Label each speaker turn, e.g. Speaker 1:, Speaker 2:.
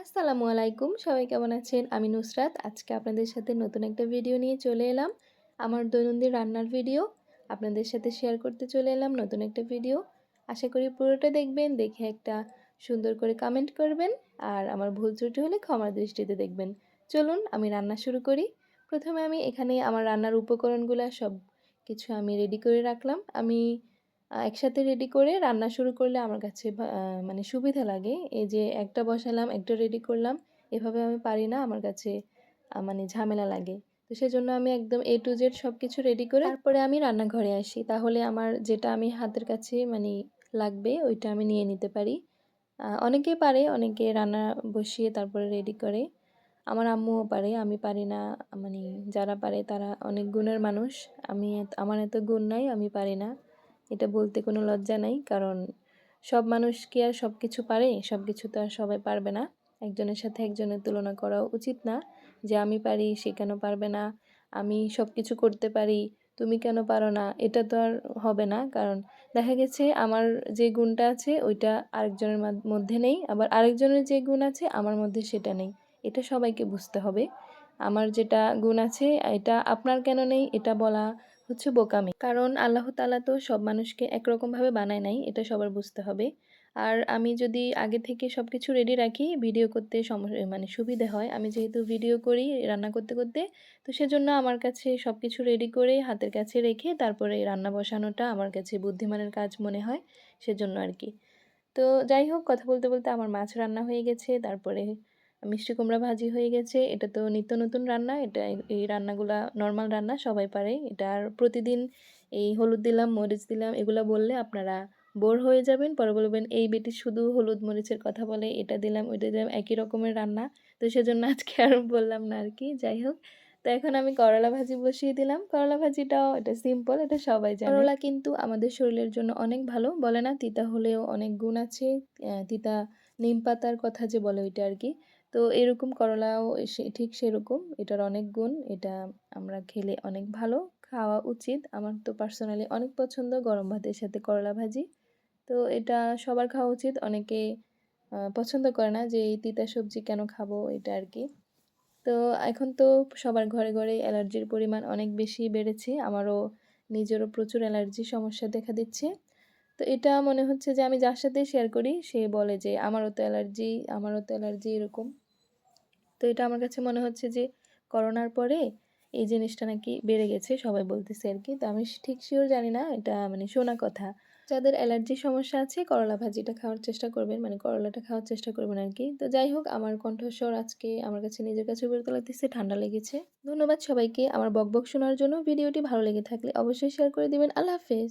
Speaker 1: আসসালামু আলাইকুম সবাই কেমন আছেন? আমি নুসরাত। আজকে আপনাদের সাথে নতুন একটা ভিডিও নিয়ে চলে এলাম। আমার দৈনন্দিন রান্নার ভিডিও। আপনাদের সাথে শেয়ার করতে চলে এলাম নতুন একটা ভিডিও। আশা করি পুরোটা দেখবেন, দেখে একটা সুন্দর করে কমেন্ট করবেন, আর আমার ভুল ত্রুটি হলে ক্ষমার দৃষ্টিতে দেখবেন। চলুন, আমি রান্না শুরু করি। প্রথমে আমি এখানে আমার রান্নার উপকরণগুলো সব কিছু আমি রেডি করে রাখলাম। আমি একসাথে রেডি করে রান্না শুরু করলে আমার কাছে মানে সুবিধা লাগে। এই যে একটা বসালাম, একটা রেডি করলাম। এভাবে আমি পারি না। আমার কাছে মানে ঝামেলা লাগে। তো সেজন্য আমি একদম এ টু জেড সব কিছু রেডি করে তারপরে আমি রান্নাঘরে আসি। তাহলে আমার যেটা আমি হাতের কাছে মানে লাগবে ওইটা আমি নিয়ে নিতে পারি। আ অনেকেই পারে, অনেকে রান্না বসিয়ে তারপরে রেডি করে। আমার আম্মুও পারে, আমি পারি না। মানে যারা পারে তারা অনেক গুণের মানুষ। আমি আমার এত গুণ নাই, আমি পারি না। এটা বলতে কোনো লজ্জা নাই। কারণ সব মানুষ কি আর সব কিছু পারে? সব কিছু তো আর সবাই পারবে না। একজনের সাথে একজনের তুলনা করা উচিত না যে আমি পারি, সে কেন পারবে না, আমি সব কিছু করতে পারি, তুমি কেন পারো না? এটা তো আর হবে না। কারণ দেখা গেছে আমার যে গুণটা আছে ওইটা আরেকজনের মধ্যে নেই। আবার আরেকজনের যে গুণ আছে আমার মধ্যে সেটা নেই। এটা সবাইকে বুঝতে হবে। আমার যেটা গুণ আছে, এটা আপনার কেন নেই? এটা বলা হচ্ছে বোকামি। কারণ আল্লাহ তালা তো সব মানুষকে একরকমভাবে বানায় নাই, এটা সবার বুঝতে হবে। আর আমি যদি আগে থেকে সব কিছু রেডি রাখি ভিডিও করতে সমস্যা মানে সুবিধে হয়। আমি যেহেতু ভিডিও করি, রান্না করতে করতে, তো সেজন্য আমার কাছে সব কিছু রেডি করে হাতের কাছে রেখে তারপরে রান্না বসানোটা আমার কাছে বুদ্ধিমানের কাজ মনে হয়, সেজন্য আর কি তো যাই হোক, কথা বলতে বলতে আমার মাছ রান্না হয়ে গেছে, তারপরে মিষ্টি কুমড়া ভাজি হয়ে গেছে। এটা তো নিত্য নতুন রান্না। এটা এই রান্নাগুলা নর্মাল রান্না, সবাই পারে। এটা আর প্রতিদিন এই হলুদ দিলাম, মরিচ দিলাম, এগুলো বললে আপনারা বোর হয়ে যাবেন। পরে বলবেন, এই বেটি শুধু হলুদ মরিচের কথা বলে, এটা দিলাম, ওইটা দিলাম, একই রকমের রান্না। তো সেজন্য আজকে আর বললাম না আর কি যাই হোক, তো এখন আমি করলা ভাজি বসিয়ে দিলাম। করলা ভাজিটাও এটা সিম্পল এটা সবাই জানে। করলা কিন্তু আমাদের শরীরের জন্য অনেক ভালো। বলে না, তিতা হলেও অনেক গুণ আছে। তিতা নিম পাতার কথা যে বলে ওইটা আর কি তো এরকম করলাও ঠিক সেরকম। এটার অনেক গুণ, এটা আমরা খেলে অনেক ভালো, খাওয়া উচিত। আমার তো পার্সোনালি অনেক পছন্দ গরম ভাতের সাথে করলা ভাজি। তো এটা সবার খাওয়া উচিত, অনেকে পছন্দ করে না যে এই তিতা সবজি কেন খাব, এটা আর কি তো এখন তো সবার ঘরে ঘরে অ্যালার্জির পরিমাণ অনেক বেশি বেড়েছে। আমারও নিজেরও প্রচুর অ্যালার্জি সমস্যা দেখা দিচ্ছে। তো এটা মনে হচ্ছে যে আমি যার সাথে শেয়ার করি, সে বলে যে আমারও তো অ্যালার্জি আমারও তো অ্যালার্জি এরকম। তো এটা আমার কাছে মনে হচ্ছে যে করোনার পরে এই জিনিসটা নাকি বেড়ে গেছে, সবাই বলতেছে আর কি তো আমি ঠিক শিওর জানি না, এটা মানে শোনা কথা। যাদের অ্যালার্জির সমস্যা আছে, করলা ভাজিটা খাওয়ার চেষ্টা করবেন মানে করলাটা খাওয়ার চেষ্টা করবেন আর কি তো যাই হোক, আমার কণ্ঠস্বর আজকে আমার কাছে নিজের কাছে বেরোতে লাগতেছে, ঠান্ডা লেগেছে। ধন্যবাদ সবাইকে আমার বকবক শোনার জন্য। ভিডিওটি ভালো লেগে থাকলে অবশ্যই শেয়ার করে দিবেন। আল্লাহ হাফেজ।